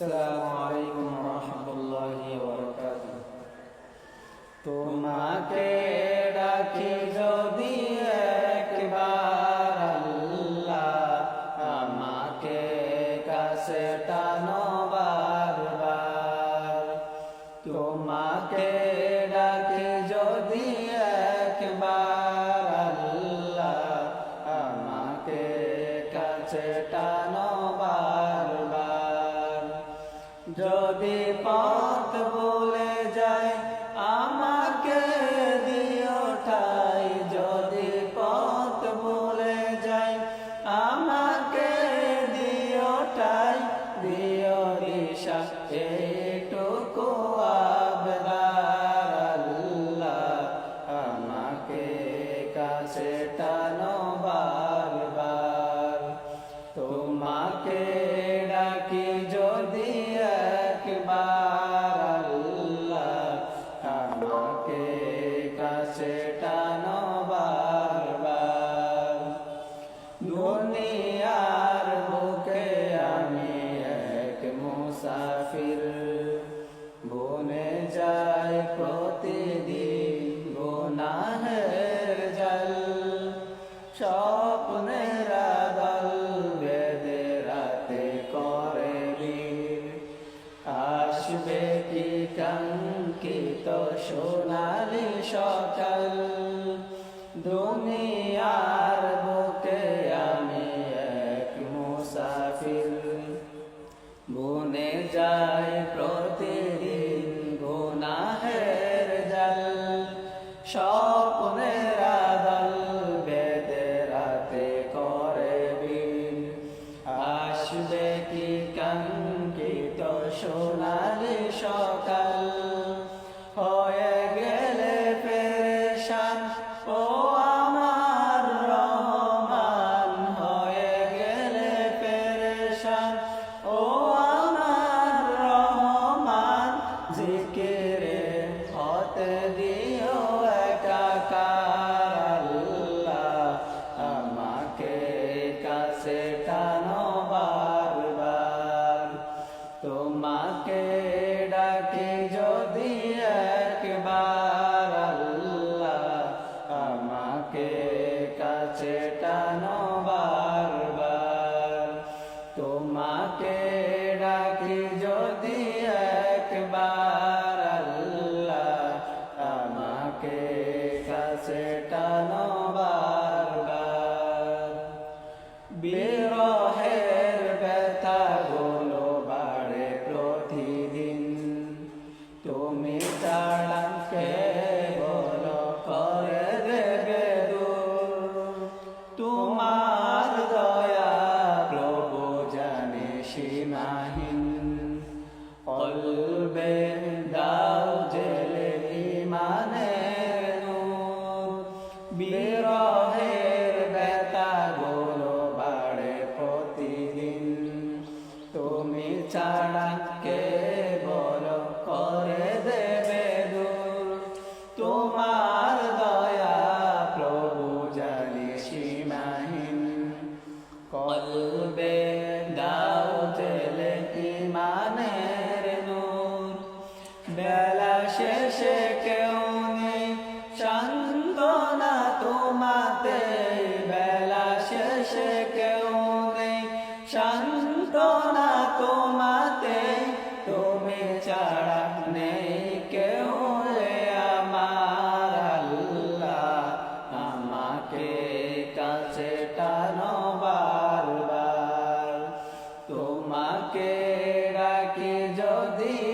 السلام عليكم ورحمة الله وبركاته তোমাকে ডাকি যদি একবার আল্লাহ আমাকে কাছে টানো বারবার তোমাকে ডাকি যদি একবার আল্লাহ আমাকে কাছে টানো যদি পথ বলে যায়, আমাকে দিও ঠাই। যদি পথ বলে যায়, আমাকে দিও ঠাই। দিও দিশা আবদার আল্লাহ। আমাকে কাছে টানো সোনালি সকাল দুনিয়ার বুকে আমি এক মুসাফির। বনে যায় প্রতিদিন কাছে টানো বারবার। তোমাকে ডাকি যদি একবার আল্লাহ আমাকে কাছে টানো বারবার। সীমাহীন কলবে দাও জেলে নূর। বিরহের ব্যথা গুলো বাড়ে প্রতিদিন। তুমি ছাড়া কে বলো করে দেবে দূর? তোমার দয়া প্রভু জানি সীমাহীন। কলবে সান্ত্বনা তোমাতে, তুমি ছাড়া নেই কেউ আমার আল্লাহ। আমাকে কাছে টানো বারবার। তোমাকে ডাকি যদি